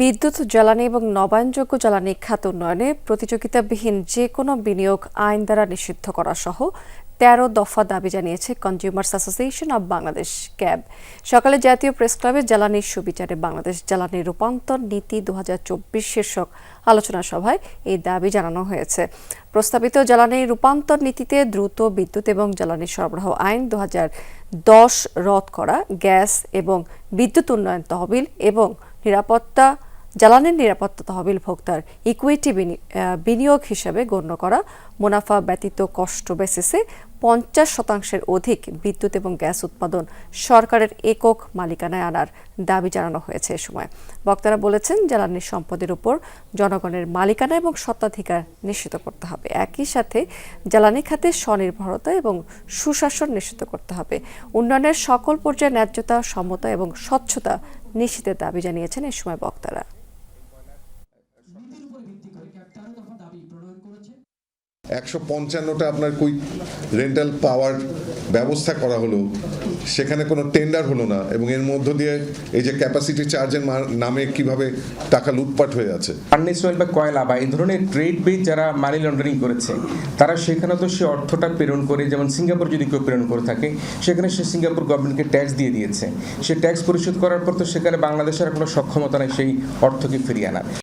বিদ্যুৎ, জ্বালানি এবং নবায়নযোগ্য জ্বালানি খাত উন্নয়নে প্রতিযোগিতাবিহীন যে কোনো বিনিয়োগ আইন দ্বারা নিষিদ্ধ করা সহ তেরো দফা দাবি জানিয়েছে consumers association of Bangladesh CAB সকালে জাতীয় প্রেস ক্লাবে জ্বালানি সুবিচারে বাংলাদেশ জ্বালানি রূপান্তর নীতি দু হাজার চব্বিশ শীর্ষক আলোচনা সভায় এই দাবি জানানো হয়েছে। প্রস্তাবিত জ্বালানি রূপান্তর নীতিতে দ্রুত বিদ্যুৎ এবং জ্বালানি সরবরাহ আইন দু দশ রদ করা, গ্যাস এবং বিদ্যুৎ উন্নয়ন তহবিল এবং নিরাপত্তা জ্বালানির নিরাপত্তা তহবিল ভোক্তার ইকুইটি বিনিয়োগ হিসেবে গণ্য করা মুনাফা ব্যতীত কষ্ট বেসিসে পঞ্চাশ শতাংশের অধিক বিদ্যুৎ এবং গ্যাস উৎপাদন সরকারের একক মালিকানায় আনার দাবি জানানো হয়েছে এ সময়। বক্তারা বলেছেন, জ্বালানি সম্পদের উপর জনগণের মালিকানা এবং স্বত্বাধিকার নিশ্চিত করতে হবে। একই সাথে জ্বালানি খাতে স্বনির্ভরতা এবং সুশাসন নিশ্চিত করতে হবে। উন্নয়নের সকল পর্যায়ে ন্যায্যতা, সমতা এবং স্বচ্ছতা নিশ্চিতের দাবি জানিয়েছেন এ সময় বক্তারা। একশো পঞ্চান্নটা আপনার কুইক রেন্টাল পাওয়ার ব্যবস্থা করা হলো, সেখানে কোনো টেন্ডার হলো না, এবং এর মধ্য দিয়ে এই যে ক্যাপাসিটি চার্জের নামে কীভাবে টাকা লুটপাট হয়ে আছে। ফার্নেস অয়েল বা কয়লা বা এই ধরনের ট্রেড বেস যারা মানি লন্ডারিং করেছে, তারা সেখানে তো সে অর্থটা প্রেরণ করে, যেমন সিঙ্গাপুর যদি কেউ প্রেরণ করে থাকে, সেখানে সে সিঙ্গাপুর গভর্নমেন্টকে ট্যাক্স দিয়ে দিয়েছে। সে ট্যাক্স পরিশোধ করার পর তো সেখানে বাংলাদেশের কোনো সক্ষমতা নেই সেই অর্থকে ফিরিয়ে আনার।